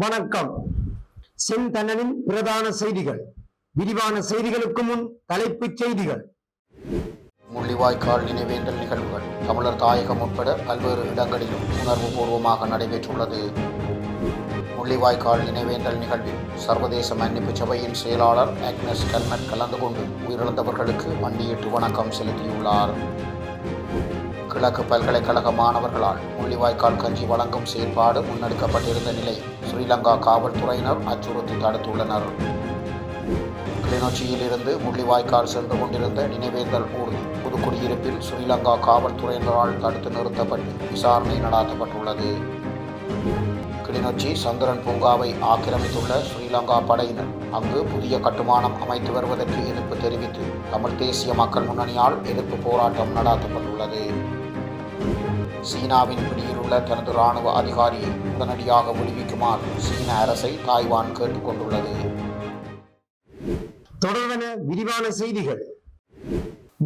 வணக்கம். செந்தனலின் பிரதான செய்திகள். விரிவான செய்திகளுக்கு முன் தலைப்புச் செய்திகள். முள்ளிவாய்க்கால் நினைவேந்தல் நிகழ்வுகள். தமிழர் தாயகம் உட்பட பல்வேறு இடங்களிலும் உணர்வுபூர்வமாக நடைபெற்றுள்ளது. முள்ளிவாய்க்கால் நினைவேந்தல் நிகழ்வில் சர்வதேச மன்னிப்பு சபையின் செயலாளர் அக்னஸ் கல்மெட் கலந்து கொண்டு உயிரிழந்தவர்களுக்கு மண்டியிட்டு வணக்கம் செலுத்தியுள்ளார். கிழக்கு பல்கலைக்கழக மாணவர்களால் முள்ளிவாய்க்கால் கஞ்சி வழங்கும் செயல்பாடு முன்னெடுக்கப்பட்டிருந்த நிலை ஸ்ரீலங்கா காவல்துறையினர் அச்சுறுத்தி தடுத்துள்ளனர். கிளிநொச்சியிலிருந்து முள்ளிவாய்க்கால் சென்று கொண்டிருந்த நினைவேந்தல் ஊர்தி புதுக்குடியிருப்பில் ஸ்ரீலங்கா காவல்துறையினரால் தடுத்து நிறுத்தப்பட்டு விசாரணை நடாத்தப்பட்டுள்ளது. கிளிநொச்சி சந்திரன் பூங்காவை ஆக்கிரமித்துள்ள ஸ்ரீலங்கா படையினர் அங்கு புதிய கட்டுமானம் அமைத்து வருவதற்கு எதிர்ப்பு தெரிவித்து தமிழ் தேசிய மக்கள் முன்னணியால் எதிர்ப்பு போராட்டம் நடாத்தப்பட்டுள்ளது. சீனாவின் பிடியிலுள்ள தனது இராணுவ அதிகாரியை உடனடியாக விடுவிக்குமாறு சீன அரசை தாய்வான் கேட்டுக்கொண்டுள்ளது. தொடர்வன விரிவான செய்திகள்.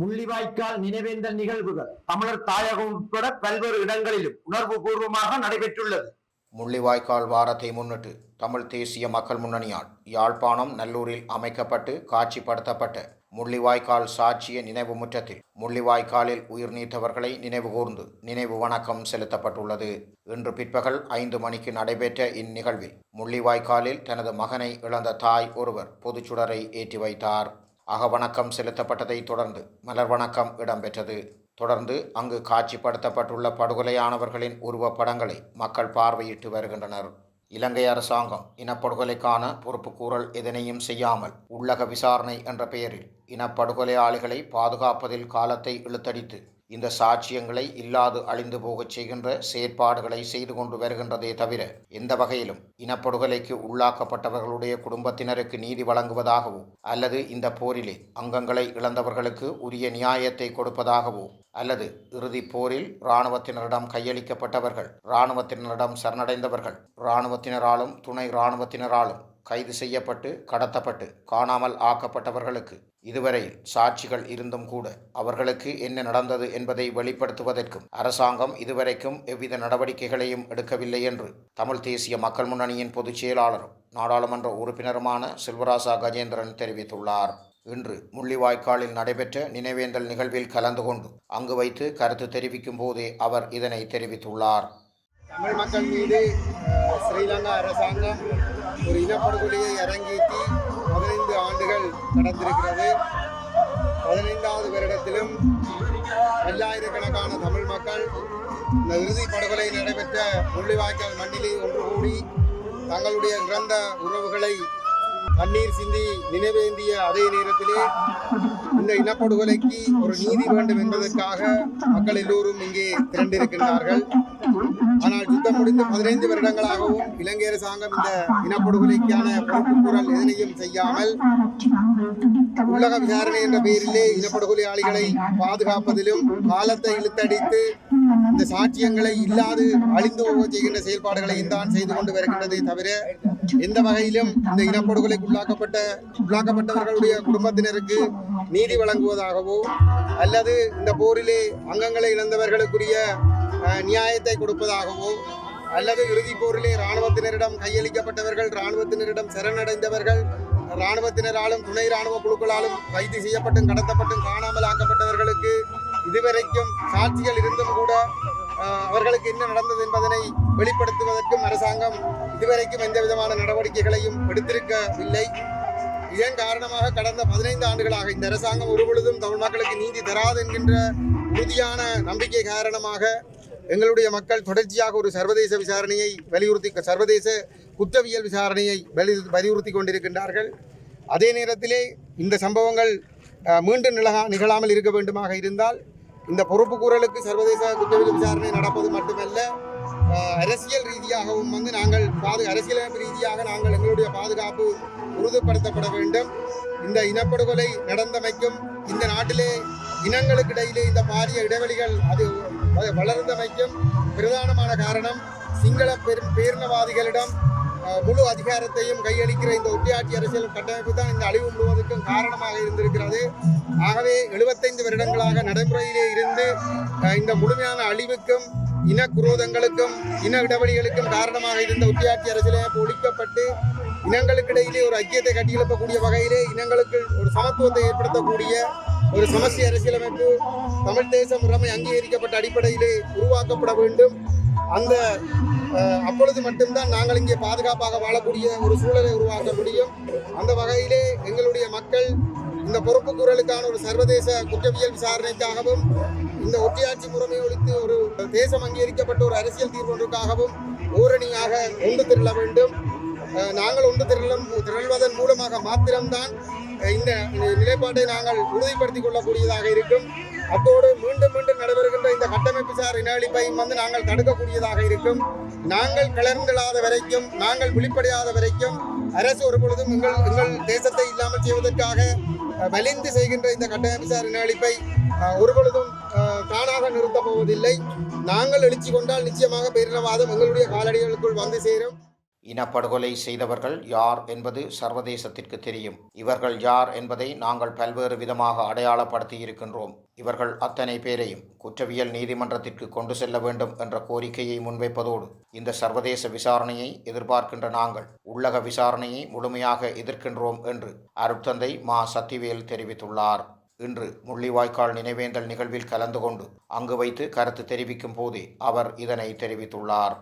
முள்ளிவாய்க்கால் நினைவேந்தல் நிகழ்வுகள் தமிழர் தாயகம் உட்பட பல்வேறு இடங்களிலும் உணர்வு பூர்வமாக நடைபெற்றுள்ளது. முள்ளிவாய்க்கால் வாரத்தை முன்னிட்டு தமிழ் தேசிய மக்கள் முன்னணியால் யாழ்ப்பாணம் நல்லூரில் அமைக்கப்பட்டு காட்சிப்படுத்தப்பட்ட முள்ளிவாய்க்கால் சாட்சிய நினைவு முற்றத்தில் முள்ளிவாய்க்காலில் உயிர் நீத்தவர்களை நினைவுகூர்ந்து நினைவு வணக்கம் செலுத்தப்பட்டுள்ளது. இன்று பிற்பகல் ஐந்து மணிக்கு நடைபெற்ற இந்நிகழ்வில் முள்ளிவாய்க்காலில் தனது மகனை இழந்த தாய் ஒருவர் பொதுச்சுடரை ஏற்றி வைத்தார். அகவணக்கம் செலுத்தப்பட்டதை தொடர்ந்து மலர் வணக்கம் இடம்பெற்றது. தொடர்ந்து அங்கு காட்சிப்படுத்தப்பட்டுள்ள படுகொலையானவர்களின் உருவப்படங்களை மக்கள் பார்வையிட்டு வருகின்றனர். இலங்கை அரசாங்கம் இனப்படுகொலைக்கான பொறுப்புக்கூறல் எதனையும் செய்யாமல் உள்ளக விசாரணை என்ற பெயரில் இனப்படுகொலையாளிகளை பாதுகாப்பதில் காலத்தை இழுத்தடித்து இந்த சாட்சியங்களை இல்லாது அழிந்து போகச் செய்கின்ற செயற்பாடுகளை செய்து கொண்டு வருகின்றதே தவிர எந்த வகையிலும் இனப்படுகொலைக்கு உள்ளாக்கப்பட்டவர்களுடைய குடும்பத்தினருக்கு நீதி வழங்குவதாகவோ அல்லது இந்த போரிலே அங்கங்களை இழந்தவர்களுக்கு உரிய நியாயத்தை கொடுப்பதாகவோ அல்லது இறுதிப் போரில் இராணுவத்தினரிடம் கையளிக்கப்பட்டவர்கள் இராணுவத்தினரிடம் சரணடைந்தவர்கள் இராணுவத்தினராலும் துணை இராணுவத்தினராலும் கைது செய்யப்பட்டு கடத்தப்பட்டு காணாமல் ஆக்கப்பட்டவர்களுக்கு இதுவரையில் சாட்சிகள் இருந்தும் கூட அவர்களுக்கு என்ன நடந்தது என்பதை வெளிப்படுத்துவதற்கும் அரசாங்கம் இதுவரைக்கும் எவ்வித நடவடிக்கைகளையும் எடுக்கவில்லை என்று தமிழ் தேசிய மக்கள் முன்னணியின் பொதுச் செயலாளரும் நாடாளுமன்ற உறுப்பினருமான செல்வராசா கஜேந்திரன் தெரிவித்துள்ளார். இன்று முள்ளிவாய்க்காலில் நடைபெற்ற நினைவேந்தல் நிகழ்வில் கலந்து கொண்டு அங்கு வைத்து கருத்து தெரிவிக்கும் போதே அவர் இதனை தெரிவித்துள்ளார். தமிழ் மக்கள் மீது ஸ்ரீலங்கா அரசாங்கம் ஒரு இனப்படுகொலையை அரங்கேற்றி பதினைந்து ஆண்டுகள் கடந்திருக்கிறது. பதினைந்தாவது வருடத்திலும் பல்லாயிரக்கணக்கான தமிழ் மக்கள் இந்த இறுதி படுகொலை நடைபெற்ற முள்ளிவாய்க்கால் மண்ணிலே ஒன்று கூடி தங்களுடைய இறந்த உறவுகளை கண்ணீர் சிந்தி நினைவேந்திய அதே நேரத்திலே இந்த இனப்படுகொலைக்கு ஒரு நீதி வேண்டும் என்பதற்காக மக்கள் எல்லோரும் இங்கே திரண்டிருக்கின்றார்கள். ஆனால் யுத்தம் முடிந்து பதினைந்து வருடங்களாகவும் இலங்கை அரசாங்கம் இந்த இனப்படுகொலைக்கான குரல் எதனையும் செய்யாமல் உலக விசாரணை என்ற பெயரிலே இனப்படுகொலையாளிகளை பாதுகாப்பதிலும் காலத்தை இழுத்தடித்து இந்த சாட்சியங்களை இல்லாது அழிந்து போக செய்கின்ற செயல்பாடுகளையும் தான் செய்து கொண்டு வருகின்றதை தவிர எந்த வகையிலும் இந்த இனப்படுகொலைக்கு உள்ளாக்கப்பட்ட உள்ளாக்கப்பட்டவர்களுடைய குடும்பத்தினருக்கு நீதி வழங்குவதாகவோ அல்லது இந்த போரிலே அங்கங்களை இழந்தவர்களுக்குரிய நியாயத்தை கொடுப்பதாகவோ அல்லது இறுதிப் போரிலே இராணுவத்தினரிடம் கையளிக்கப்பட்டவர்கள் இராணுவத்தினரிடம் சரணடைந்தவர்கள் இராணுவத்தினராலும் துணை இராணுவ குழுக்களாலும் கைது செய்யப்பட்டும் கடத்தப்பட்டும் காணாமல் ஆக்கப்பட்டவர்களுக்கு இதுவரைக்கும் சாட்சிகள் இருந்தும் கூட அவர்களுக்கு என்ன நடந்தது என்பதனை வெளிப்படுத்துவதற்கும் அரசாங்கம் இதுவரைக்கும் எந்த விதமான நடவடிக்கைகளையும் எடுத்திருக்கவில்லை. இதன் காரணமாக கடந்த பதினைந்து ஆண்டுகளாக இந்த அரசாங்கம் ஒருபொழுதும் தமிழ் மக்களுக்கு நீதி தராது என்கின்ற உறுதியான நம்பிக்கை காரணமாக எங்களுடைய மக்கள் தொடர்ச்சியாக ஒரு சர்வதேச விசாரணையை வலியுறுத்தி சர்வதேச குற்றவியல் விசாரணையை வலி வலியுறுத்தி கொண்டிருக்கின்றார்கள். அதே நேரத்திலே இந்த சம்பவங்கள் மீண்டும் நிலகா நிகழாமல் இருக்க வேண்டுமாக இருந்தால் இந்த பொறுப்புக்கூறலுக்கு சர்வதேச குற்றவியல் விசாரணை நடப்பது மட்டுமல்ல அரசியல் ரீதியாகவும் வந்து நாங்கள் பாது அரசியலமைப்பு ரீதியாக நாங்கள் எங்களுடைய பாதுகாப்பு உறுதிப்படுத்தப்பட வேண்டும். இந்த இனப்படுகொலை நடந்தமைக்கும் இந்த நாட்டிலே இனங்களுக்கு இடையிலே இந்த பாரிய இடைவெளிகள் அது அது வளர்ந்தமைக்கும் பிரதானமான காரணம் சிங்கள பெரும் பேரினவாதிகளிடம் முழு அதிகாரத்தையும் கையளிக்கிற இந்த ஒட்டியாட்சி அரசியல் கட்டமைப்பு தான் இந்த அழிவு முழுவதற்கும் காரணமாக இருந்திருக்கிறது. ஆகவே எழுபத்தைந்து வருடங்களாக நடைமுறையிலே இருந்து இந்த முழுமையான அழிவுக்கும் இன குரோதங்களுக்கும் இன இடைவெளிகளுக்கும் காரணமாக இருந்த ஒட்டியாட்சி அரசியலமைப்பு ஒழிக்கப்பட்டு இனங்களுக்கிடையிலே ஒரு ஐக்கியத்தை கட்டியெழுப்பக்கூடிய வகையிலே இனங்களுக்கு ஒரு சமத்துவத்தை ஏற்படுத்தக்கூடிய ஒரு சமஸ்தி அரசியலமைப்பு தமிழ் தேச முறைமை அங்கீகரிக்கப்பட்ட அடிப்படையிலே உருவாக்கப்பட வேண்டும். அந்த அப்பொழுது மட்டும்தான் நாங்கள் இங்கே பாதுகாப்பாக வாழக்கூடிய ஒரு சூழலை உருவாக்க முடியும். அந்த வகையிலே எங்களுடைய மக்கள் இந்த பொறுப்புக்கூறலுக்கான ஒரு சர்வதேச குற்றவியல் விசாரணைக்காகவும் இந்த ஒட்டியாட்சி முறைமை ஒழித்து ஒரு தேசம் அங்கீகரிக்கப்பட்ட ஒரு அரசியல் தீர்வு ஒன்றுக்காகவும் ஓரணியாக ஒன்று திரள வேண்டும். நாங்கள் ஒன்று திரளும் திரள்வதன் மூலமாக மாத்திரம்தான் இந்த நிலைப்பாட்டை நாங்கள் உறுதிப்படுத்திக் கொள்ளக்கூடியதாக இருக்கும். அத்தோடு மீண்டும் மீண்டும் நடைபெறுகின்ற இந்த கட்டமைப்பு சார் இனஅழிப்பையும் வந்து நாங்கள் தடுக்கக்கூடியதாக இருக்கும். நாங்கள் கிளர்ந்தெழாத வரைக்கும் நாங்கள் விழிப்படையாத வரைக்கும் அரசு ஒரு பொழுதும் எங்கள் எங்கள் தேசத்தை இல்லாமல் செய்வதற்காக வலிந்து செய்கின்ற இந்த கட்டமைப்பு சார் இனஅழிப்பை ஒரு பொழுதும் தானாக நிறுத்தப் போவதில்லை. நாங்கள் எழுச்சி கொண்டால் நிச்சயமாக பேரினவாதம் எங்களுடைய காலடிகளுக்குள் வந்து சேரும். இனப்படுகொலை செய்தவர்கள் யார் என்பது சர்வதேசத்திற்கு தெரியும். இவர்கள் யார் என்பதை நாங்கள் பல்வேறு விதமாக அடையாளப்படுத்தி இருக்கின்றோம் இவர்கள் அத்தனை பேரையும் குற்றவியல் நீதிமன்றத்திற்கு கொண்டு செல்ல வேண்டும் என்ற கோரிக்கையை முன்வைப்பதோடு இந்த சர்வதேச விசாரணையை எதிர்பார்க்கின்ற நாங்கள் உள்ளக விசாரணையை முழுமையாக எதிர்க்கின்றோம் என்று அருட்தந்தை மா. சத்திவேல் தெரிவித்துள்ளார். இன்று முள்ளிவாய்க்கால் நினைவேந்தல் நிகழ்வில் கலந்து கொண்டு அங்கு வைத்து கருத்து தெரிவிக்கும் போதே அவர் இதனை தெரிவித்துள்ளார்.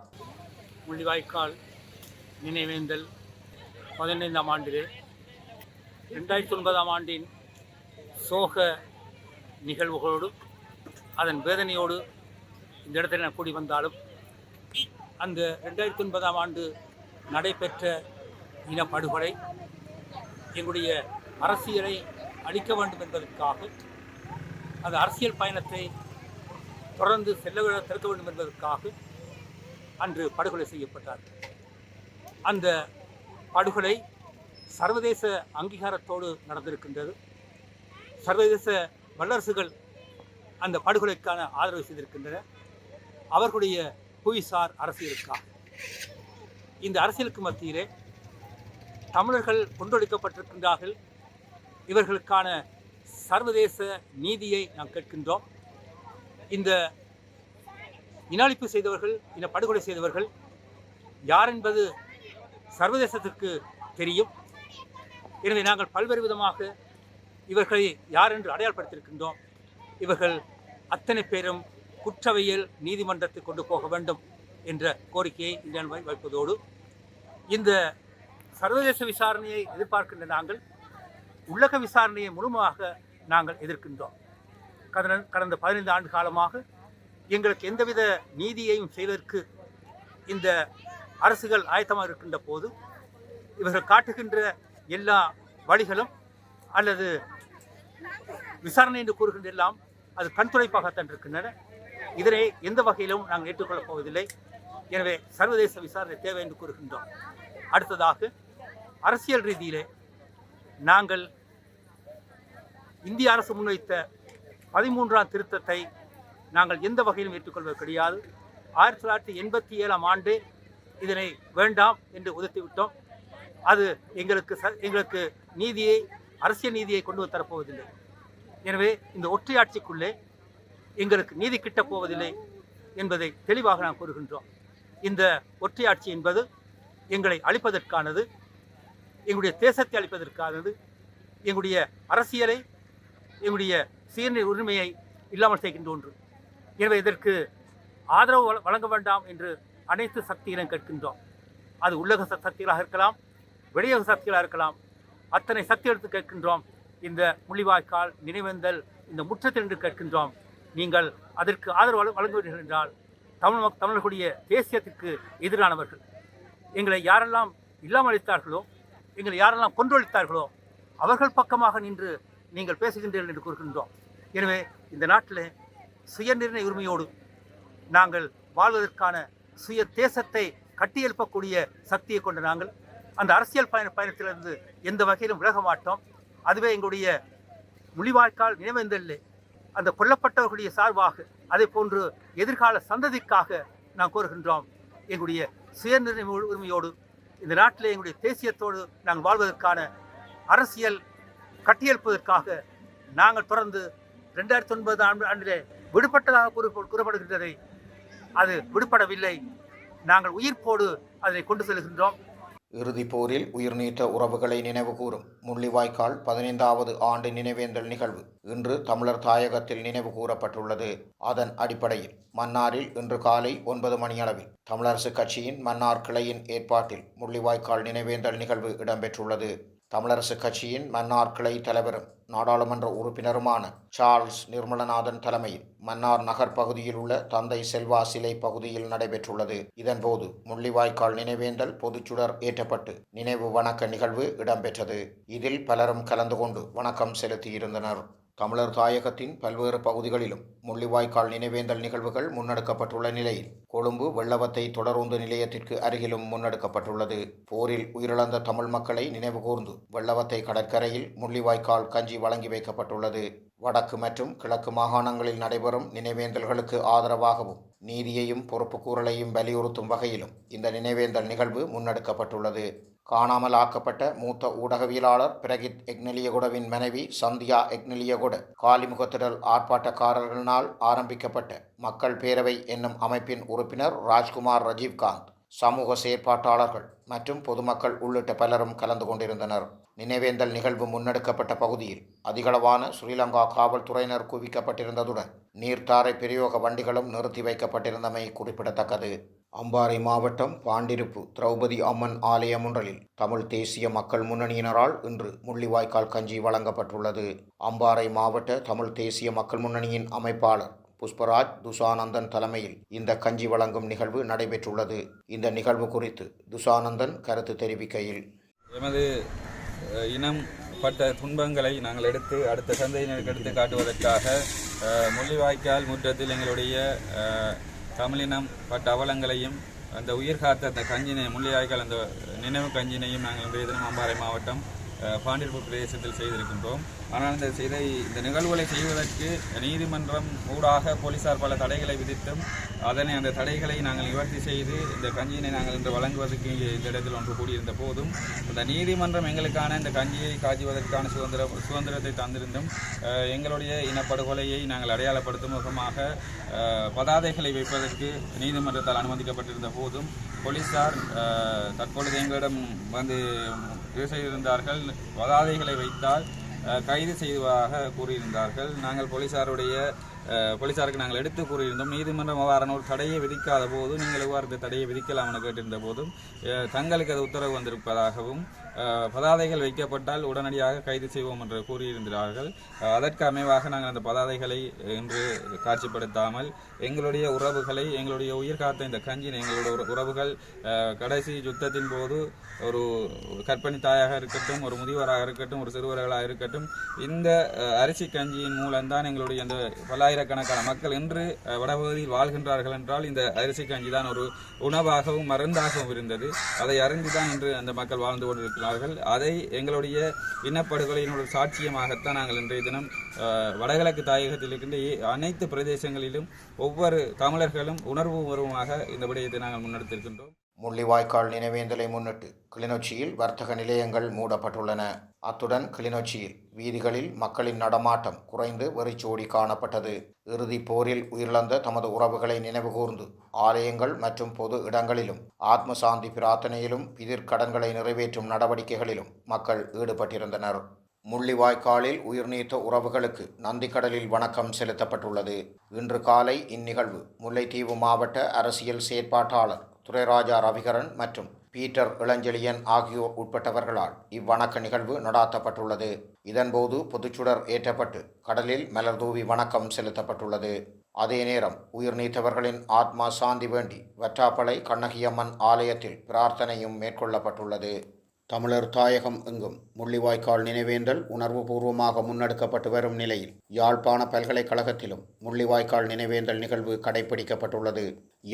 முள்ளிவாய்க்கால் நினைவேந்தல் பதினைந்தாம் ஆண்டிலே. ரெண்டாயிரத்தி ஒன்பதாம் ஆண்டின் சோக நிகழ்வுகளோடு அதன் வேதனையோடு இந்த இடத்தில் நான் கூடி வந்தாலும் அந்த ரெண்டாயிரத்தி ஒன்பதாம் ஆண்டு நடைபெற்ற இனப்படுகொலை எங்களுடைய அரசியலை அளிக்க வேண்டும் என்பதற்காக அந்த அரசியல் பயணத்தை தொடர்ந்து செல்ல திறக்க வேண்டும் என்பதற்காக அன்று படுகொலை செய்யப்பட்டார்கள். அந்த படுகொலை சர்வதேச அங்கீகாரத்தோடு நடந்திருக்கின்றது. சர்வதேச வல்லரசுகள் அந்த படுகொலைக்கான ஆதரவு செய்திருக்கின்றன. அவர்களுடைய புவிசார் அரசியலுக்கா இந்த அரசியலுக்கு மத்தியிலே தமிழர்கள் கொண்டொழிக்கப்பட்டிருக்கின்றார்கள் இவர்களுக்கான சர்வதேச நீதியை நாம் கேட்கின்றோம். இந்த இனாளிப்பு செய்தவர்கள் இந்த படுகொலை செய்தவர்கள் யார் என்பது சர்வதேசத்திற்கு தெரியும். எனவே நாங்கள் பல்வேறு விதமாக இவர்களை யார் என்று அடையாளப்படுத்தியிருக்கின்றோம். இவர்கள் அத்தனை பேரும் குற்றவியல் நீதிமன்றத்தை கொண்டு போக வேண்டும் என்ற கோரிக்கையை இந்தியான் வைப்பதோடு இந்த சர்வதேச விசாரணையை எதிர்பார்க்கின்ற நாங்கள் உள்ளக விசாரணையை முழுமையாக நாங்கள் எதிர்க்கின்றோம். கடந்த கடந்த பதினைந்து ஆண்டு காலமாக எங்களுக்கு எந்தவித நீதியையும் செய்வதற்கு இந்த அரசுகள் ஆயத்தமாக இருக்கின்ற போது இவர்கள் காட்டுகின்ற எல்லா வழிகளும் அல்லது விசாரணை என்று கூறுகின்ற எல்லாம் அது கண்துடைப்பாகத்தான் இருக்கின்றன. இதனை எந்த வகையிலும் நாங்கள் ஏற்றுக்கொள்ளப் போவதில்லை. எனவே சர்வதேச விசாரணை தேவை என்று கூறுகின்றோம். அடுத்ததாக அரசியல் ரீதியிலே நாங்கள் இந்திய அரசு முன்வைத்த பதிமூன்றாம் திருத்தத்தை நாங்கள் எந்த வகையிலும் ஏற்றுக்கொள்வது கிடையாது. ஆயிரத்தி தொள்ளாயிரத்தி எண்பத்தி ஏழாம் ஆண்டு இதனை வேண்டாம் என்று உதிர்த்துவிட்டோம் அது எங்களுக்கு ச எங்களுக்கு நீதியை அரசியல் நீதியை கொண்டு வந்து தரப்போவதில்லை. எனவே இந்த ஒற்றையாட்சிக்குள்ளே எங்களுக்கு நீதி கிட்டப் போவதில்லை என்பதை தெளிவாக நாம் கூறுகின்றோம். இந்த ஒற்றையாட்சி என்பது எங்களை அழிப்பதற்கானது எங்களுடைய தேசத்தை அழிப்பதற்கானது எங்களுடைய அரசியலை எங்களுடைய சீர்நிலை உரிமையை இல்லாமல் செய்கின்ற ஒன்று. எனவே இதற்கு ஆதரவு வழங்க வேண்டாம் என்று அனைத்து சக்திகளையும் கேட்கின்றோம். அது உள்ளக சக்திகளாக இருக்கலாம் வெளியக சக்திகளாக இருக்கலாம். அத்தனை சக்தி எடுத்து கேட்கின்றோம். இந்த முள்ளிவாய்க்கால் நினைவேந்தல் இந்த முற்றத்தில் என்று கேட்கின்றோம். நீங்கள் அதற்கு ஆதரவு வழங்குவீர்கள் என்றால் தமிழ் மக் தமிழர்களுடைய தேசியத்திற்கு எதிரானவர்கள். எங்களை யாரெல்லாம் இல்லாமல் அளித்தார்களோ எங்களை யாரெல்லாம் கொன்றொழித்தார்களோ அவர்கள் பக்கமாக நின்று நீங்கள் பேசுகின்றீர்கள் என்று கூறுகின்றோம். எனவே இந்த நாட்டில் சுயநிர்ணய உரிமையோடு நாங்கள் வாழ்வதற்கான சுய தேசத்தை கட்டியெழுப்பக்கூடிய சக்தியை கொண்ட நாங்கள். அந்த அரசியல் பயண பயணத்திலிருந்து எந்த வகையிலும் விலக மாட்டோம். அதுவே எங்களுடைய முள்ளிவாய்க்கால் நினைவேந்தல்லே. அந்த கொல்லப்பட்டவர்களுடைய சார்பாக அதே போன்று எதிர்கால சந்ததிக்காக நாம் கோருகின்றோம். எங்களுடைய சுயநிர்ணய உரிமையோடு இந்த நாட்டில் எங்களுடைய தேசியத்தோடு நாங்கள் வாழ்வதற்கான அரசியல் கட்டியெழுப்பதற்காக நாங்கள் தொடர்ந்து ரெண்டாயிரத்தி ஒன்பது ஆண்டு ஆண்டிலே விடுபட்டதாக கூறப்படுகின்றதை அது விடுபடவில்லை. நாங்கள் உயிர்ப்போடு அதனை கொண்டு செல்கின்றோம். இறுதிப் போரில் உயிர் நீத்த உறவுகளை நினைவுகூரும் முள்ளிவாய்க்கால் பதினைந்தாவது ஆண்டு நினைவேந்தல் நிகழ்வு இன்று தமிழர் தாயகத்தில் நினைவு கூறப்பட்டுள்ளது. அதன் அடிப்படையில் மன்னாரில் இன்று காலை ஒன்பது மணியளவில் தமிழரசுக் கட்சியின் மன்னார் கிளையின் ஏற்பாட்டில் முள்ளிவாய்க்கால் நினைவேந்தல் நிகழ்வு இடம்பெற்றுள்ளது. தமிழரசுக் கட்சியின் மன்னார் கிளை தலைவரும் நாடாளுமன்ற உறுப்பினருமான சார்ல்ஸ் நிர்மலநாதன் தலைமையில் மன்னார் நகர் பகுதியில் உள்ள தந்தை செல்வா சிலை பகுதியில் நடைபெற்றுள்ளது. இதன்போது முள்ளிவாய்க்கால் நினைவேந்தல் பொதுச்சுடர் ஏற்றப்பட்டு நினைவு வணக்க நிகழ்வு இடம்பெற்றது. இதில் பலரும் கலந்து கொண்டு வணக்கம் செலுத்தியிருந்தனர். தமிழர் தாயகத்தின் பல்வேறு பகுதிகளிலும் முள்ளிவாய்க்கால் நினைவேந்தல் நிகழ்வுகள் முன்னெடுக்கப்பட்டுள்ள நிலையில் கொழும்பு வெள்ளவத்தை தொடருந்து நிலையத்திற்கு அருகிலும் முன்னெடுக்கப்பட்டுள்ளது. போரில் உயிரிழந்த தமிழ் மக்களை நினைவுகூர்ந்து வெள்ளவத்தை கடற்கரையில் முள்ளிவாய்க்கால் கஞ்சி வழங்கி வைக்கப்பட்டுள்ளது. வடக்கு மற்றும் கிழக்கு மாகாணங்களில் நடைபெறும் நினைவேந்தல்களுக்கு ஆதரவாகவும் நீதியையும் பொறுப்புக்கூறலையும் வலியுறுத்தும் வகையிலும் இந்த நினைவேந்தல் நிகழ்வு முன்னெடுக்கப்பட்டுள்ளது. காணாமல் ஆக்கப்பட்ட மூத்த ஊடகவியலாளர் பிரகித் எக்னலியகுடவின் மனைவி சந்தியா எக்னலியகுட காலிமுகத்திடல் ஆர்ப்பாட்டக்காரர்களினால் ஆரம்பிக்கப்பட்ட மக்கள் பேரவை என்னும் அமைப்பின் உறுப்பினர் ராஜ்குமார் ரஜீவ்காந்த் சமூக செயற்பாட்டாளர்கள் மற்றும் பொதுமக்கள் உள்ளிட்ட பலரும் கலந்து கொண்டிருந்தனர். நினைவேந்தல் நிகழ்வு முன்னெடுக்கப்பட்ட பகுதியில் அதிகளவான ஸ்ரீலங்கா காவல்துறையினர் குவிக்கப்பட்டிருந்ததுடன் நீர்த்தாரை பிரயோக வண்டிகளும் நிறுத்தி வைக்கப்பட்டிருந்தமை குறிப்பிடத்தக்கது. அம்பாறை மாவட்டம் பாண்டிருப்பு திரௌபதி அம்மன் ஆலயம் ஒன்றில் தமிழ் தேசிய மக்கள் முன்னணியினரால் இன்று முள்ளிவாய்க்கால் கஞ்சி வழங்கப்பட்டுள்ளது. அம்பாறை மாவட்ட தமிழ் தேசிய மக்கள் முன்னணியின் அமைப்பாளர் புஷ்பராஜ் துஷானந்தன் தலைமையில் இந்த கஞ்சி வழங்கும் நிகழ்வு நடைபெற்றுள்ளது. இந்த நிகழ்வு குறித்து துஷானந்தன் கருத்து தெரிவிக்கையில். எமது இனம் பட்ட துன்பங்களை நாங்கள் எடுத்து அடுத்த சந்தையினருக்கு எடுத்து காட்டுவதற்காக முள்ளிவாய்க்கால் முற்றத்தில் எங்களுடைய தமிழினம் பட்ட அவலங்களையும் அந்த உயிர் காத்த அந்த கஞ்சினை முள்ளிவாய்க்கால் அந்த நினைவு கஞ்சினையும் நாங்கள் இன்றைய தினம் அம்பாறை மாவட்டம் அஹ், பாண்டிருப்பு பிரதேசத்தில் செய்திருக்கின்றோம். ஆனால் இந்த இதை இந்த நிகழ்வுகளை செய்வதற்கு நீதிமன்றம் ஊடாக போலீசார் பல தடைகளை விதித்தும் அதனை அந்த தடைகளை நாங்கள் நிவர்த்தி செய்து இந்த கஞ்சியினை நாங்கள் இன்று வழங்குவதற்கு இங்கே இந்த இடத்தில் ஒன்று கூடியிருந்த போதும் அந்த நீதிமன்றம் எங்களுக்கான இந்த கஞ்சியை காய்ச்சுவதற்கான சுதந்திர சுதந்திரத்தை தந்திருந்தும் எங்களுடைய இனப்படுகொலையை நாங்கள் அடையாளப்படுத்தும் முகமாக பதாதைகளை வைப்பதற்கு நீதிமன்றத்தால் அனுமதிக்கப்பட்டிருந்த போதும் போலீசார் தற்பொழுது எங்களிடம் வந்து இது செய்திருந்தார்கள் பதாதைகளை வைத்தால் கைது செய்வதாக கூறியிருந்தார்கள். நாங்கள் போலீசாருடைய போலீசாருக்கு நாங்கள் எடுத்து கூறியிருந்தோம். நீதிமன்றம் அவ்வாறான ஒரு தடையை விதிக்காத போது நீங்கள் எவ்வாறு தடையை விதிக்கலாம் என கேட்டிருந்த போதும் தங்களுக்கு அது உத்தரவு வந்திருப்பதாகவும் பதாதைகள் வைக்கப்பட்டால் உடனடியாக கைது செய்வோம் என்று கூறியிருந்தார்கள். அதற்கு அமைவாக நாங்கள் அந்த பதாதைகளை இன்று காட்சிப்படுத்தாமல் எங்களுடைய உறவுகளை எங்களுடைய உயிர் காத்த இந்த கஞ்சின் எங்களுடைய உறவுகள் கடைசி யுத்தத்தின் போது ஒரு கற்பனை தாயாக இருக்கட்டும் ஒரு முதியவராக இருக்கட்டும் ஒரு சிறுவர்களாக இருக்கட்டும் இந்த அரிசி கஞ்சியின் மூலம்தான் எங்களுடைய அந்த பல்லாயிரக்கணக்கான மக்கள் என்று வடபகுதியில் வாழ்கின்றார்கள் என்றால் இந்த அரிசி கஞ்சி தான் ஒரு உணவாகவும் மருந்தாகவும் இருந்தது. அதை அறிந்துதான் இன்று அந்த மக்கள் வாழ்ந்து கொண்டிருக்கிறார்கள். அதை எங்களுடைய இனப்படுகொலையினுடைய சாட்சியமாகத்தான் நாங்கள் இன்றைய தினம் வடகிழக்கு தாயகத்தில் இருக்கின்ற அனைத்து பிரதேசங்களிலும் ஒவ்வொரு தமிழர்களும் உணர்வு உணர்வுமாக இந்த விடயத்தை நாங்கள் முன்னெடுத்திருக்கின்றோம். முள்ளிவாய்க்கால் நினைவேந்தலை முன்னிட்டு கிளிநொச்சியில் வர்த்தக நிலையங்கள் மூடப்பட்டுள்ளன. அத்துடன் கிளிநொச்சியில் வீதிகளில் மக்களின் நடமாட்டம் குறைந்து வெறிச்சோடி காணப்பட்டது. இறுதிப் போரில் உயிரிழந்த தமது உறவுகளை நினைவுகூர்ந்து ஆலயங்கள் மற்றும் பொது இடங்களிலும் ஆத்ம சாந்தி பிரார்த்தனையிலும் கடன்களை நிறைவேற்றும் நடவடிக்கைகளிலும் மக்கள் ஈடுபட்டிருந்தனர். முள்ளிவாய்க்காலில் உயிர் நீத்த உறவுகளுக்கு நந்திக்கடலில் வணக்கம் செலுத்தப்பட்டுள்ளது. இன்று காலை இந்நிகழ்வு முல்லைத்தீவு மாவட்ட அரசியல் செயற்பாட்டாளர் துரைராஜா ரவிகரன் மற்றும் பீட்டர் இளஞ்செழியன் ஆகியோர் உட்பட்டவர்களால் இவ்வணக்க நிகழ்வு நடாத்தப்பட்டுள்ளது. இதன்போது பொதுச்சுடர் ஏற்றப்பட்டு கடலில் மலர்தூவி வணக்கம் செலுத்தப்பட்டுள்ளது. அதே நேரம் உயிர் நீத்தவர்களின் ஆத்மா சாந்தி வேண்டி வற்றாப்பளை கண்ணகியம்மன் ஆலயத்தில் பிரார்த்தனையும் மேற்கொள்ளப்பட்டுள்ளது. தமிழர் தாயகம் எங்கும் முள்ளிவாய்க்கால் நினைவேந்தல் உணர்வுபூர்வமாக முன்னெடுக்கப்பட்டு வரும் நிலையில் யாழ்ப்பாண பல்கலைக்கழகத்திலும் முள்ளிவாய்க்கால் நினைவேந்தல் நிகழ்வு கடைபிடிக்கப்பட்டுள்ளது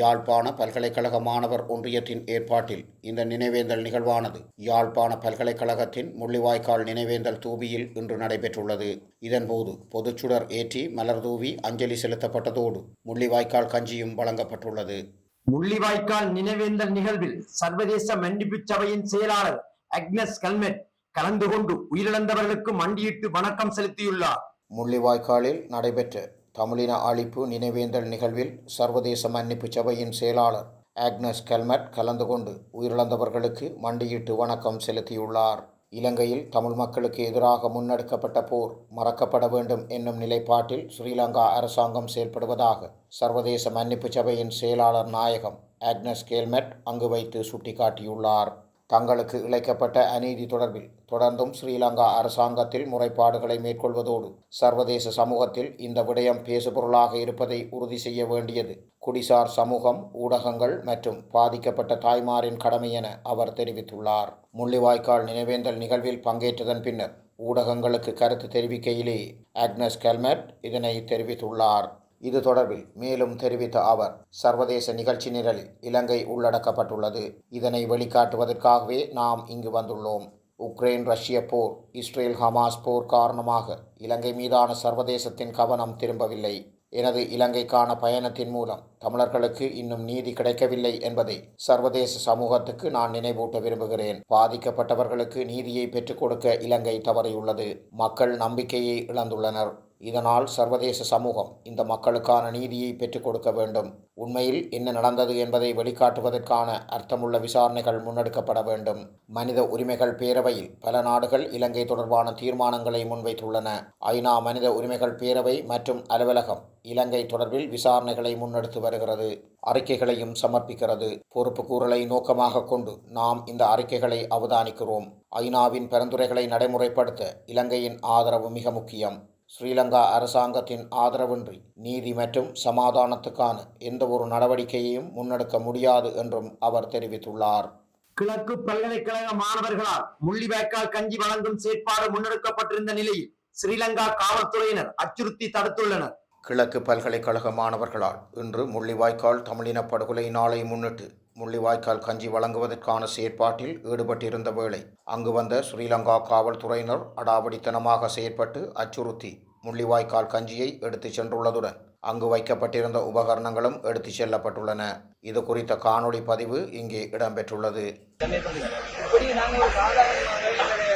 யாழ்ப்பாண பல்கலைக்கழக மாணவர் ஒன்றியத்தின் ஏற்பாட்டில் இந்த நினைவேந்தல் நிகழ்வானது யாழ்ப்பாண பல்கலைக்கழகத்தின் முள்ளிவாய்க்கால் நினைவேந்தல் தூபியில் இன்று நடைபெற்றுள்ளது. இதன்போது பொதுச்சுடர் ஏற்றி மலர் தூவி அஞ்சலி செலுத்தப்பட்டதோடு முள்ளிவாய்க்கால் கஞ்சியும் வழங்கப்பட்டுள்ளது. முள்ளிவாய்க்கால் நினைவேந்தல் நிகழ்வில் சர்வதேச மன்னிப்பு சபையின் செயலாளர் அக்னஸ் கல்மெட் கலந்து கொண்டு உயிரிழந்தவர்களுக்கு மண்டியிட்டு வணக்கம் செலுத்தியுள்ளார். முள்ளிவாய்க்காலில் நடைபெற்ற தமிழின அழிப்பு நினைவேந்தல் நிகழ்வில் சர்வதேச மன்னிப்பு சபையின் செயலாளர் ஆக்னஸ் கெல்மெட் கலந்து கொண்டு உயிரிழந்தவர்களுக்கு மண்டியிட்டு வணக்கம் செலுத்தியுள்ளார். இலங்கையில் தமிழ் மக்களுக்கு எதிராக முன்னெடுக்கப்பட்ட போர் மறக்கப்பட வேண்டும் என்னும் நிலைப்பாட்டில் ஸ்ரீலங்கா அரசாங்கம் செயல்படுவதாக சர்வதேச மன்னிப்பு சபையின் செயலாளர் நாயகம் ஆக்னஸ் கேல்மெட் அங்கு வைத்து சுட்டிக்காட்டியுள்ளார். தங்களுக்கு இழைக்கப்பட்ட அநீதி தொடர்பில் தொடர்ந்தும் ஸ்ரீலங்கா அரசாங்கத்தில் முறைப்பாடுகளை மேற்கொள்வதோடு சர்வதேச சமூகத்தில் இந்த விடயம் பேசுபொருளாக இருப்பதை உறுதி செய்ய வேண்டியது. குடிசார் சமூகம் ஊடகங்கள் மற்றும் பாதிக்கப்பட்ட தாய்மாரின் கடமை என அவர் தெரிவித்துள்ளார். முள்ளிவாய்க்கால் நினைவேந்தல் நிகழ்வில் பங்கேற்றதன் பின்னர் ஊடகங்களுக்கு கருத்து தெரிவிக்கையிலேயே அக்னஸ் கெல்மெட் இதனை தெரிவித்துள்ளார். இது தொடர்பில் மேலும் தெரிவித்த அவர் சர்வதேச நிகழ்ச்சி நிரலில் இலங்கை உள்ளடக்கப்பட்டுள்ளது. இதனை வெளிக்காட்டுவதற்காகவே நாம் இங்கு வந்துள்ளோம். உக்ரைன் ரஷ்ய போர் இஸ்ரேல் ஹமாஸ் போர் காரணமாக இலங்கை மீதான சர்வதேசத்தின் கவனம் திரும்பவில்லை. எனது இலங்கைக்கான பயணத்தின் மூலம் தமிழர்களுக்கு இன்னும் நீதி கிடைக்கவில்லை என்பதை சர்வதேச சமூகத்துக்கு நான் நினைவூட்ட விரும்புகிறேன். பாதிக்கப்பட்டவர்களுக்கு நீதியை பெற்றுக் கொடுக்க இலங்கை தவறியுள்ளது. மக்கள் நம்பிக்கையை இழந்துள்ளனர். இதனால் சர்வதேச சமூகம் இந்த மக்களுக்கான நீதியை பெற்றுக் கொடுக்க வேண்டும். உண்மையில் என்ன நடந்தது என்பதை வெளிக்காட்டுவதற்கான அர்த்தமுள்ள விசாரணைகள் முன்னெடுக்கப்பட வேண்டும். மனித உரிமைகள் பேரவையில் பல நாடுகள் இலங்கை தொடர்பான தீர்மானங்களை முன்வைத்துள்ளன. ஐநா மனித உரிமைகள் பேரவை மற்றும் அலுவலகம் இலங்கை தொடர்பில் விசாரணைகளை முன்னெடுத்து வருகிறது. அறிக்கைகளையும் சமர்ப்பிக்கிறது. பொறுப்புக்கூறலை நோக்கமாக கொண்டு நாம் இந்த அறிக்கைகளை அவதானிக்கிறோம். ஐநாவின் பரிந்துரைகளை நடைமுறைப்படுத்த இலங்கையின் ஆதரவு மிக முக்கியம். ஸ்ரீலங்கா அரசாங்கத்தின் ஆதரவின்றி நீதி மற்றும் சமாதானத்துக்கான எந்த ஒரு நடவடிக்கையையும் முன்னெடுக்க முடியாது என்றும் அவர் தெரிவித்துள்ளார். கிழக்கு பல்கலைக்கழக மாணவர்களால் முள்ளிவாய்க்கால் கஞ்சி வழங்கும் செயற்பாடு முன்னெடுக்கப்பட்டிருந்த நிலையில் ஸ்ரீலங்கா காவல்துறையினர் அச்சுறுத்தி தடுத்துள்ளனர். கிழக்கு பல்கலைக்கழக மாணவர்களால் இன்று முள்ளிவாய்க்கால் தமிழின படுகொலை நாளை முன்னிட்டு முள்ளிவாய்க்கால் கஞ்சி வழங்குவதற்கான செயற்பாட்டில் ஈடுபட்டிருந்த வேளை அங்கு வந்த ஸ்ரீலங்கா காவல்துறையினர் அடாவடித்தனமாக செயற்பட்டு அச்சுறுத்தி முள்ளிவாய்க்கால் கஞ்சியை எடுத்துச் சென்றுள்ளதுடன் அங்கு வைக்கப்பட்டிருந்த உபகரணங்களும் எடுத்துச் செல்லப்பட்டுள்ளன. இது குறித்த காணொளி பதிவு இங்கே இடம்பெற்றுள்ளது இப்படி நாங்கள் ஒரு சாதாரணமாக எங்களுடைய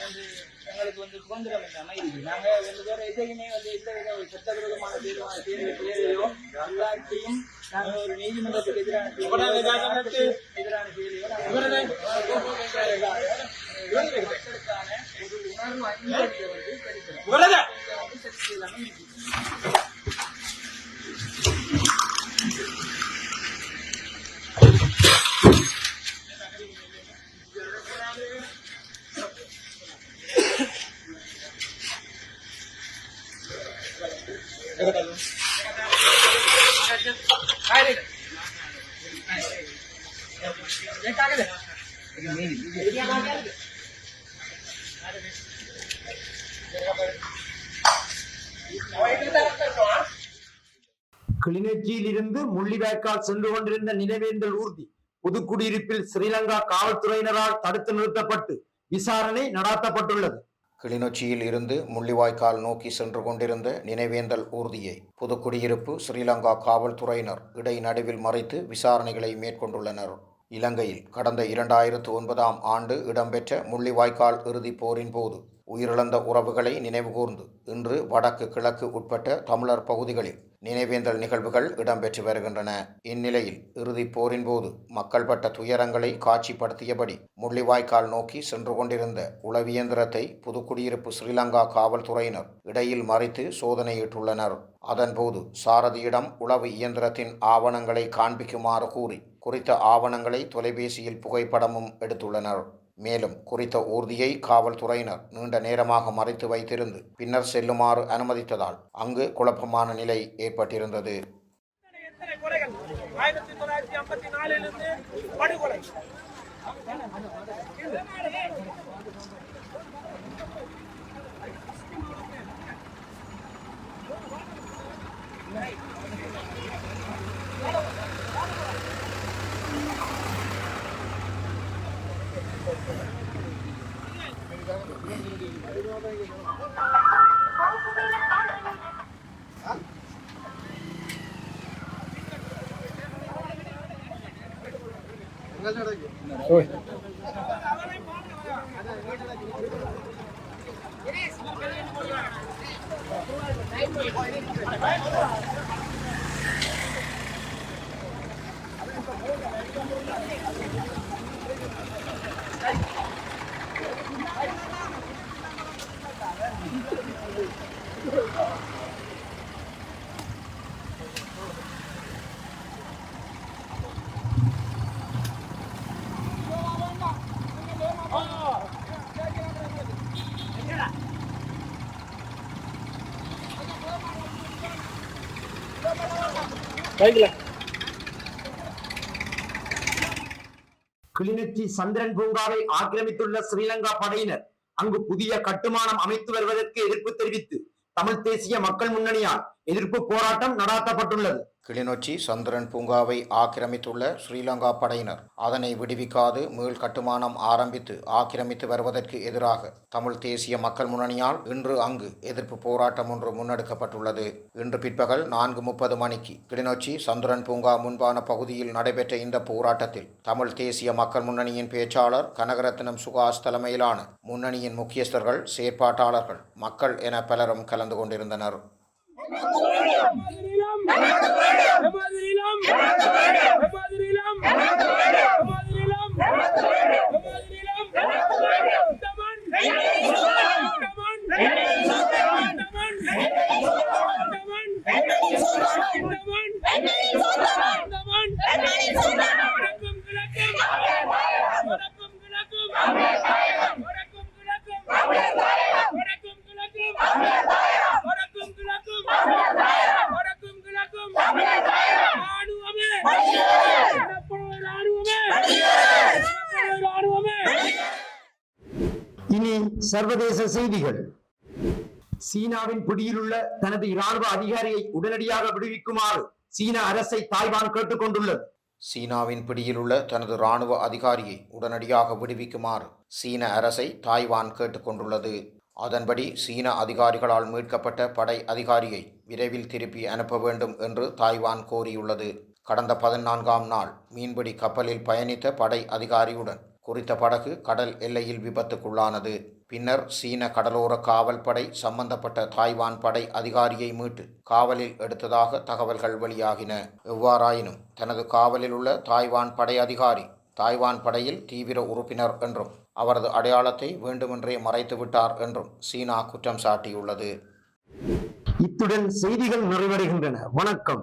வந்து எங்களுக்கு வந்து சுதந்திரம் இல்லாம இருக்கு நாங்க ரெண்டு பேரும் எதையுமே வந்து எந்த வித சட்டவிரோதமான தீர்மான விரோதமான எல்லாத்தையும் நாங்க ஒரு நீதிமன்றத்துக்கு எதிரான எதிரான செயலையோ மக்களுக்கான ஒரு உணர்வு அங்கீகாரத்தை வந்து பெருக்கிறோம். இங்க இருந்து முள்ளிவாய்க்கால் சென்று கொண்டிருந்த நினைவேந்தல் ஊர்தி புதுக்குடியிருப்பில் ஸ்ரீலங்கா காவல்துறையினரால் தடுத்து நிறுத்தப்பட்டு விசாரணை நடாத்தப்பட்டுள்ளது. கிளிநொச்சியில் இருந்து முள்ளிவாய்க்கால் நோக்கி சென்று கொண்டிருந்த நினைவேந்தல் ஊர்தியை புதுக்குடியிருப்பு ஸ்ரீலங்கா காவல்துறையினர் இடைநடுவில் மறைத்து விசாரணைகளை மேற்கொண்டுள்ளனர். இலங்கையில் கடந்த இரண்டாயிரத்து ஒன்பதாம் ஆண்டு இடம்பெற்ற முள்ளிவாய்க்கால் இறுதிப் போரின் போது உயிரிழந்த உறவுகளை நினைவுகூர்ந்து இன்று வடக்கு கிழக்கு உட்பட்ட தமிழர் பகுதிகளில் நினைவேந்தல் நிகழ்வுகள் இடம்பெற்று வருகின்றன. இந்நிலையில் இறுதிப் போரின் போது மக்கள் பட்ட துயரங்களை காட்சிப்படுத்தியபடி முள்ளிவாய்க்கால் நோக்கி சென்று கொண்டிருந்த உளவியந்திரத்தை புதுக்குடியிருப்பு ஸ்ரீலங்கா காவல்துறையினர் இடையில் மறித்து சோதனையிட்டுள்ளனர். அதன்போது சாரதியிடம் உளவு இயந்திரத்தின் ஆவணங்களை காண்பிக்குமாறு கூறி குறித்த ஆவணங்களை தொலைபேசியில் புகைப்படமும் எடுத்துள்ளனர். மேலும் குறித்த ஊர்தியை காவல்துறையினர் நீண்ட நேரமாக மறைத்து வைத்திருந்து பின்னர் செல்லுமாறு அனுமதித்ததால் அங்கு குழப்பமான நிலை ஏற்பட்டிருந்தது Right. Thank you. கிளிநொச்சி சந்திரன் பூங்காவை ஆக்கிரமித்துள்ள ஸ்ரீலங்கா படையினர் அங்கு புதிய கட்டுமானம் அமைத்து வருவதற்கு எதிர்ப்பு தெரிவித்து தமிழ் தேசிய மக்கள் முன்னணியால் எதிர்ப்பு போராட்டம் நடாத்தப்பட்டுள்ளது. கிளிநொச்சி சந்திரன் பூங்காவை ஆக்கிரமித்துள்ள ஸ்ரீலங்கா படையினர் அதனை விடுவிக்காது மீள் கட்டுமானம் ஆரம்பித்து ஆக்கிரமித்து வருவதற்கு எதிராக தமிழ் தேசிய மக்கள் முன்னணியால் இன்று அங்கு எதிர்ப்பு போராட்டம் ஒன்று முன்னெடுக்கப்பட்டுள்ளது. இன்று பிற்பகல் நான்கு முப்பது மணிக்கு கிளிநொச்சி சந்திரன் பூங்கா முன்பான பகுதியில் நடைபெற்ற இந்த போராட்டத்தில் தமிழ் தேசிய மக்கள் முன்னணியின் பேச்சாளர் கனகரத்னம் சுகாஸ் தலைமையிலான முன்னணியின் முக்கியஸ்தர்கள் செயற்பாட்டாளர்கள் மக்கள் என பலரும் கலந்து கொண்டிருந்தனர். எமாதிரிலம் சர்வதேச செய்திகள். சீனாவின் பிடியிலுள்ள தனது இராணுவ அதிகாரியை உடனடியாக விடுவிக்குமாறு சீன அரசை தாய்வான் கேட்டுக்கொண்டுள்ளது. சீனாவின் பிடியிலுள்ள தனது இராணுவ அதிகாரியை உடனடியாக விடுவிக்குமாறு சீன அரசை தாய்வான் கேட்டுக்கொண்டுள்ளது. அதன்படி சீன அதிகாரிகளால் மீட்கப்பட்ட படை அதிகாரியை விரைவில் திருப்பி அனுப்ப வேண்டும் என்று தாய்வான் கோரியுள்ளது. கடந்த பதினான்காம் நாள் மீன்பிடி கப்பலில் பயணித்த படை அதிகாரியுடன் குறித்த படகு கடல் எல்லையில் விபத்துக்குள்ளானது. பின்னர் சீன கடலோர காவல் படை சம்பந்தப்பட்ட தாய்வான் படை அதிகாரியை மீட்டு காவலில் எடுத்ததாக தகவல்கள் வெளியாகின. எவ்வாறாயினும் தனது காவலில் உள்ள தாய்வான் படை அதிகாரி தாய்வான் படையில் தீவிர உறுப்பினர் என்றும் அவரது அடையாளத்தை வேண்டுமென்றே மறைத்து விட்டார் என்றும் சீனா குற்றம் சாட்டியுள்ளது. இத்துடன் செய்திகள் நிறைவடைகின்றன. வணக்கம்.